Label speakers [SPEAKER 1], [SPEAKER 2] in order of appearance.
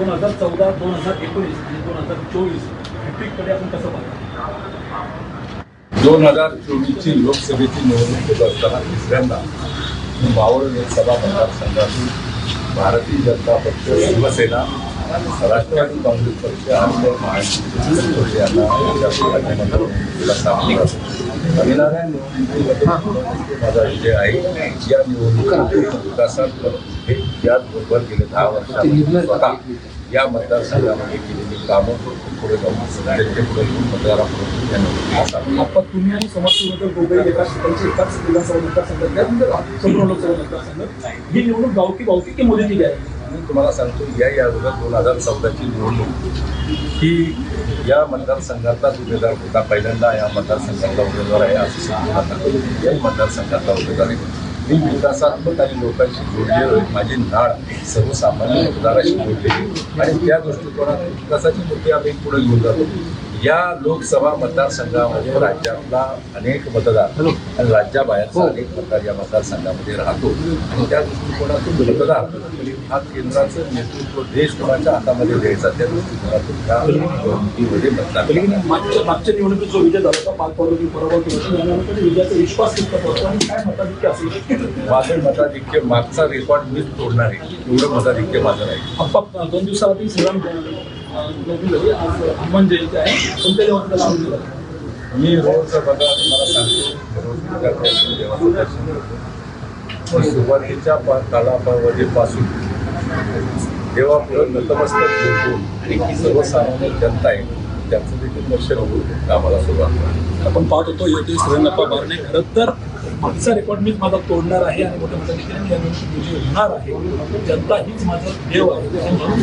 [SPEAKER 1] दोन हजार चौदा दोन हजार एकोणीस आणि दोन हजार चोवीस हॅट्रिककडे आपण कसं पाहतो
[SPEAKER 2] दोन हजार चोवीसची लोकसभेची निवडणूक करताना असताना तिसऱ्यांदा मावळ लोकसभा मतदारसंघातून भारतीय जनता पक्ष शिवसेना राष्ट्रवादी काँग्रेस पक्ष आणि महाराष्ट्र पक्ष यांना यांच्या माझा विजय आहे या निवडणुकीत विकासात हे याचबरोबर गेले दहा वर्षात या मतदारसंघामध्ये केलेली कामं पुढे जाऊन त्यांचे पुढे मतदारापुढे या निवडणुकीला
[SPEAKER 1] तुम्ही आणि समर्थन एकाच एकाच विधानसभा मतदारसंघात लोकसभा मतदारसंघात ही निवडणूक गावकी गावकी की मोदीची गॅरंटी
[SPEAKER 2] मी तुम्हाला सांगतो या या अगोदर दोन हजार चौदाची निवडणूक ही या मतदारसंघातलाच उमेदवार होता. पहिल्यांदा या मतदारसंघातला उमेदवार आहे असं सांगतो नका याही मतदारसंघातला उमेदवार आहे. मी विकासात्मक आणि लोकांशी जोडलेलो आहे. माझी नाळ सर्वसामान्य मतदाराशी जोडलेली आणि त्या दृष्टिकोनात विकासाची मुद्दे आम्ही पुढे घेऊन जातो. या लोकसभा मतदारसंघामध्ये राज्यातला अनेक मतदार आणि राज्याबाहेरचा अनेक मतदार या मतदारसंघामध्ये राहतो. आणि त्या दृष्टिकोनातून मतदार हा केंद्राचं नेतृत्व देश कोणाच्या हातामध्ये द्यायचा त्या दृष्टिकोनातून त्या निवडणुकीमध्ये मतदार.
[SPEAKER 1] मागच्या निवडणुकीत जो विजय झाला होता पाच पराभव विजयाचा विश्वास
[SPEAKER 2] माझं मताधिक्य मागचा रेकॉर्ड मीच तोडणार आहे. एवढं मताधिक्य माझं नाही.
[SPEAKER 1] दोन दिवसाआधी श्रीराम आज हनुमान जयंती आहे कोणत्या
[SPEAKER 2] मी रोजचं बघा तुम्हाला सांगतो रोज पूजा करतो देवाचं दर्शन करतो मी सुरुवातीच्या पा- कालावधीपासून देवापुढं नतमस्तक झुकून आणि सर्वसामान्य जनता आहे त्यांचं देखील लक्ष होऊन कामाला सुरुवात
[SPEAKER 1] आपण पाहत होतो योगी नफा बारणे खरं तर मागचा रेकॉर्ड मीच माझा तोडणार आहे आणि मोठ्या मोठ्या ठिकाणी या निवडणूक विजय होणार आहे. जनता हीच माझं देव आहे. आणि म्हणून